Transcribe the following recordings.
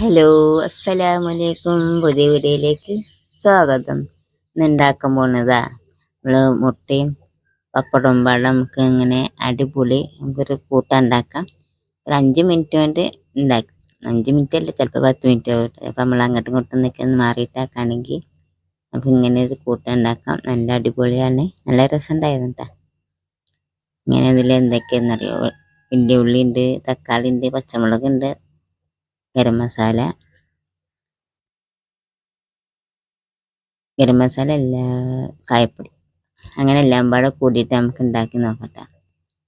Hello അസ്സലാമലൈക്കും പുതിയ വീഡിയോയിലേക്ക് സ്വാഗതം. ഇന്ന് ഉണ്ടാക്കാൻ പോകുന്നതാ നമ്മൾ മുട്ടയും പപ്പടവും പാടെ നമുക്ക് ഇങ്ങനെ അടിപൊളി നമുക്കൊരു കൂട്ടം ഉണ്ടാക്കാം. ഒരു അഞ്ച് മിനിറ്റ് കൊണ്ട് ഉണ്ടാക്കാം. അഞ്ച് മിനിറ്റ് അല്ല ചിലപ്പോൾ പത്ത് മിനിറ്റ് ആവും അപ്പം നമ്മൾ അങ്ങോട്ടും ഇങ്ങോട്ടും നിൽക്കുന്ന മാറിയിട്ടാക്കുകയാണെങ്കിൽ നമുക്ക് ഇങ്ങനെ ഒരു കൂട്ടം ഉണ്ടാക്കാം. നല്ല അടിപൊളിയാണ്. നല്ല രസം ഉണ്ടായിരുന്നു കേട്ടോ ഇങ്ങനെ ഇതിൽ എന്തൊക്കെയാണെന്നറിയോ? വലിയ ഉള്ളി ഉണ്ട് തക്കാളി ഉണ്ട് പച്ചമുളക് ഉണ്ട് ഗരം മസാല. ഗരം മസാല അല്ല കായപ്പൊടി. അങ്ങനെ എല്ലാം പാടെ കൂടിയിട്ട് നമുക്ക് ഉണ്ടാക്കി നോക്കട്ടെ.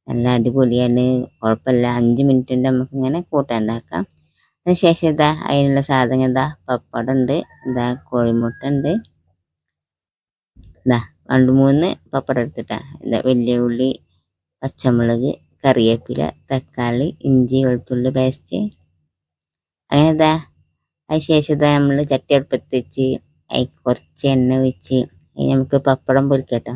നല്ല അടിപൊളിയാണ്. കുഴപ്പമില്ല അഞ്ച് മിനിറ്റ് കൊണ്ട് നമുക്ക് ഇങ്ങനെ കൂട്ടാൻ ഉണ്ടാക്കാം അതിന് ശേഷം ഇതാ അതിനുള്ള സാധനം ഇതാ പപ്പടം ഉണ്ട് ഇതാ കോഴിമുട്ട ഉണ്ട് ഇതാ രണ്ട് മൂന്ന് പപ്പടം എടുത്തിട്ടാ. ഇതാ വലിയ ഉള്ളി പച്ചമുളക് കറിവേപ്പില തക്കാളി ഇഞ്ചി വെളുത്തുള്ളി പേസ്റ്റ് അങ്ങനെ ഇതാ അതിന് ശേഷം ഇതാ നമ്മൾ ചട്ടി അടുപ്പത്ത് വെച്ച് അതിൽ കുറച്ച് എണ്ണ ഒഴിച്ച് അതിന് നമുക്ക് പപ്പടം പൊരിക്കട്ടോ.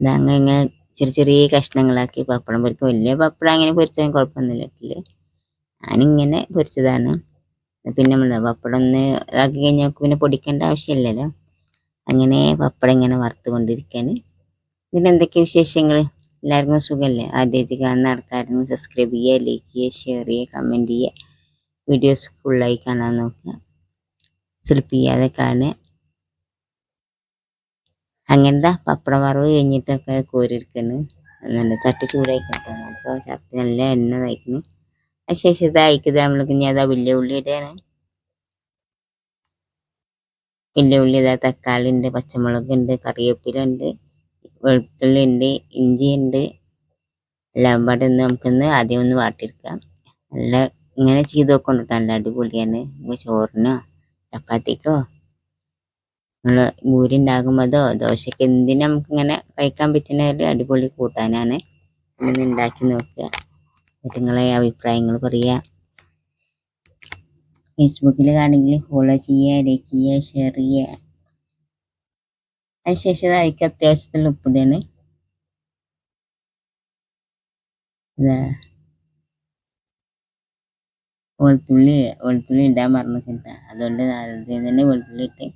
ഇതാ അങ്ങനെ ഇങ്ങനെ ചെറിയ ചെറിയ കഷ്ണങ്ങളാക്കി പപ്പടം പൊരിക്കും. വലിയ പപ്പടം അങ്ങനെ പൊരിച്ചാൽ കുഴപ്പമൊന്നുമില്ല വീട്ടിൽ ഞാനിങ്ങനെ പൊരിച്ചതാണ്. പിന്നെ നമ്മൾ പപ്പടം ഒന്ന് ഇതാക്കി കഴിഞ്ഞാൽ പിന്നെ പൊടിക്കേണ്ട ആവശ്യമില്ലല്ലോ. അങ്ങനെ പപ്പടം ഇങ്ങനെ വറുത്തുകൊണ്ടിരിക്കാൻ ഇതിന് എന്തൊക്കെ വിശേഷങ്ങൾ എല്ലാവർക്കും സുഖമല്ലേ ആദ്യമായിട്ട് കാണുന്ന ആൾക്കാരെന്ന് സബ്സ്ക്രൈബ് ചെയ്യുക ലൈക്ക് ചെയ്യുക ഷെയർ ചെയ്യുക കമന്റ് ചെയ്യുക. വീഡിയോസ് ഫുള്ളായി കാണാൻ നോക്കുക. സ്ലിപ്പ് ചെയ്യാതെ കാണുക. അങ്ങനത്തെ പപ്പടം വറവ് കഴിഞ്ഞിട്ടൊക്കെ കോരിയിരിക്കുന്നു നല്ല ചട്ടി ചൂടായി കിട്ടുന്നു അപ്പോൾ ചട്ടി നല്ല എണ്ണ തയ്ക്കുന്നു അതിനുശേഷം ഇത് അയക്കുന്നത് നമ്മൾ പിന്നെ അതാ വലിയ ഉള്ളി ഇടുകയാണ് വലിയ ഉള്ളി ഇതാ തക്കാളി ഉണ്ട് പച്ചമുളക് ഉണ്ട് കറിവേപ്പില ഉണ്ട് വെളുത്തുള്ളി ഉണ്ട് ഇഞ്ചി ഉണ്ട് എല്ലാം പാടെ ഒന്ന് നമുക്കൊന്ന് ആദ്യം ഒന്ന് വാട്ടിയെടുക്കാം. നല്ല ഇങ്ങനെ ചെയ്ത് നോക്കുന്നു നല്ല അടിപൊളിയാണ്. നമുക്ക് ചോറിനോ ചപ്പാത്തിക്കോ നമ്മൾ പൂരി ഉണ്ടാക്കുമ്പോഴോ ദോശയ്ക്ക് എന്തിനും നമുക്കിങ്ങനെ കഴിക്കാൻ പറ്റുന്ന ഒരു അടിപൊളി കൂട്ടാനാണ്. ഇങ്ങനെ ഉണ്ടാക്കി നോക്കുക. എന്നിട്ട് നിങ്ങളെ അഭിപ്രായങ്ങൾ പറയുക ഫേസ്ബുക്കിൽ കാണെങ്കിൽ ഫോളോ ചെയ്യുക ലൈക്ക് ചെയ്യുക ഷെയർ ചെയ്യുക. അതിനുശേഷം അതിക്ക് അത്യാവശ്യത്തിനുള്ള ഉപ്പിടാണ് വെളുത്തുള്ളി വെളുത്തുള്ളി ഇടാൻ മറന്നിട്ടില്ല അതുകൊണ്ട് ആദ്യം തന്നെ വെളുത്തുള്ളി ഇട്ട്.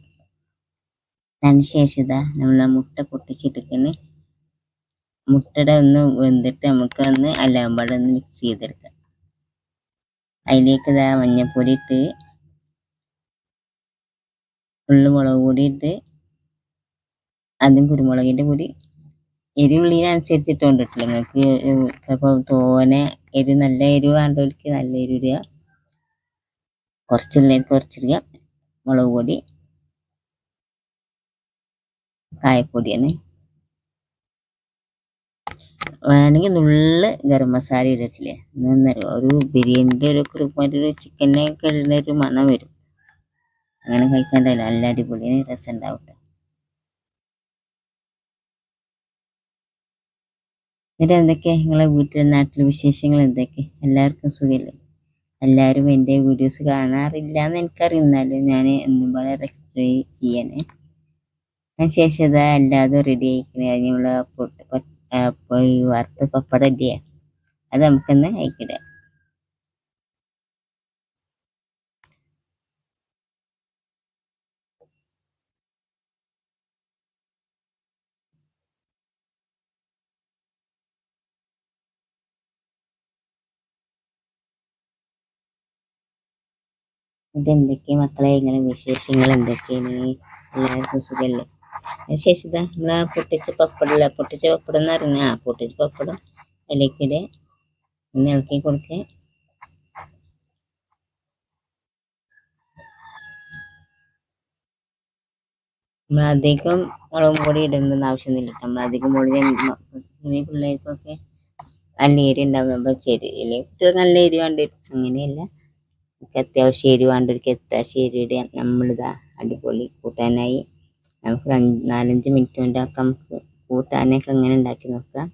അതിനുശേഷം ഇതാ നമ്മൾ മുട്ട പൊട്ടിച്ചിട്ടിന് മുട്ടയുടെ ഒന്ന് വെന്തിട്ട് നമുക്ക് ഒന്ന് എല്ലാം ഒന്ന് മിക്സ് ചെയ്തെടുക്കാം. അതിലേക്ക് ഇതാ മഞ്ഞപ്പൊടി ഇട്ട് ഉള്ളു മുളക് പൊടി ഇട്ട് ആദ്യം കുരുമുളകിന്റെ പൊടി. എരിവുള്ളിനനുസരിച്ചിട്ട് കൊണ്ടിട്ടില്ല നിങ്ങൾക്ക് ചിലപ്പോൾ തോനെ എരി നല്ല എരിവ് വേണ്ടവർക്ക് നല്ല എരിവ് ഇടുക. കുറച്ചിടുക. മുളക് പൊടി. കായപ്പൊടിയാണ്. വേണമെങ്കിൽ നുള്ള് ഗരം മസാല ഇട്ടിട്ടില്ലേ എന്നറിയോ ഒരു ബിരിയാണിന്റെ ഒരു കുറുപ്പായിട്ട് ഒരു ചിക്കനെ ഇടുന്ന ഒരു മണം വരും. അങ്ങനെ കഴിച്ചാൽ നല്ല അടിപൊളി രസം ഉണ്ടാവും എന്നിട്ട് എന്തൊക്കെയാണ് നിങ്ങളെ വീട്ടിലെ നാട്ടിലെ വിശേഷങ്ങൾ എന്തൊക്കെ? എല്ലാവർക്കും സുഖമില്ലേ എല്ലാവരും എന്റെ വീഡിയോസ് കാണാറില്ല എന്ന് എനിക്കറിയാം. എന്നാലും ഞാൻ എന്നും വളരെ റെസ്റ്റ് ചെയ്യാനേ അതിന് ശേഷം ഇതാ എല്ലാതും റെഡി ആയിക്കണേ. അതിനുള്ള പൊട്ട് വറുത്ത പപ്പട റെഡിയാണ് അത് നമുക്കൊന്ന് അയക്കിടാം ഇതെന്തൊക്കെയാ മക്കളെ? ഇങ്ങനെ വിശേഷങ്ങൾ? എന്തൊക്കെയാണ്? എല്ലാവർക്കും സുഖമല്ലേ ഇതാ. നമ്മളെ പൊട്ടിച്ച പപ്പടല്ല? പൊട്ടിച്ച പപ്പടം എന്ന് പറഞ്ഞാൽ ആ പൊട്ടിച്ച പപ്പടം. അതിലേക്കിടെ ഒന്ന് ഇളക്കി കൊടുക്കുക നമ്മൾ അധികം മുളകും പൊടി ഇടേണ്ടെന്ന് ആവശ്യമൊന്നുമില്ല. നമ്മൾ അധികം മുളക് പിള്ളേർക്കൊക്കെ നല്ല എരി ഉണ്ടാവും നമ്മൾ ചെറിയ കുട്ടികൾ നല്ല എരി വേണ്ടി അങ്ങനെയല്ല. നമുക്ക് അത്യാവശ്യം എരി വേണ്ടവർക്ക് അത്യാവശ്യം എരി ഇടുക നമ്മളിതാ അടിപൊളി കൂട്ടാനായി. നമുക്ക് നാലഞ്ച് മിനിറ്റ് കൊണ്ടൊക്കെ നമുക്ക് കൂട്ടാനൊക്കെ ഇങ്ങനെ ഉണ്ടാക്കി നോക്കാം.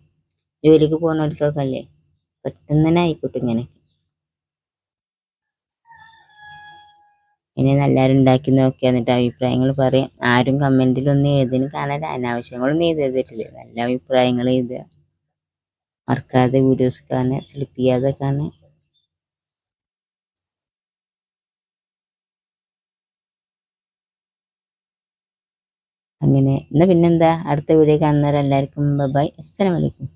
ജോലിക്ക് പോകുന്നവർക്കൊക്കെ അല്ലേ പെട്ടെന്ന് തന്നെ ആയിക്കോട്ടെ ഇങ്ങനെ. ഇനി എല്ലാവരും ഉണ്ടാക്കി നോക്കി എന്നിട്ട് അഭിപ്രായങ്ങൾ പറയും. ആരും കമന്റിലൊന്നും എഴുതിന് കാണാൻ അനാവശ്യങ്ങളൊന്നും എഴുതി തരില്ല നല്ല അഭിപ്രായങ്ങൾ എഴുതുക. മറക്കാതെ വീഡിയോസ് കാണുക. സ്ലിപ്പ് ചെയ്യാതെ കാണുക. അങ്ങനെ. എന്നാൽ പിന്നെന്താ? അടുത്ത വീഡിയോ കാണുന്നവരെല്ലാവർക്കും ബൈ അസ്സലാമലൈക്കും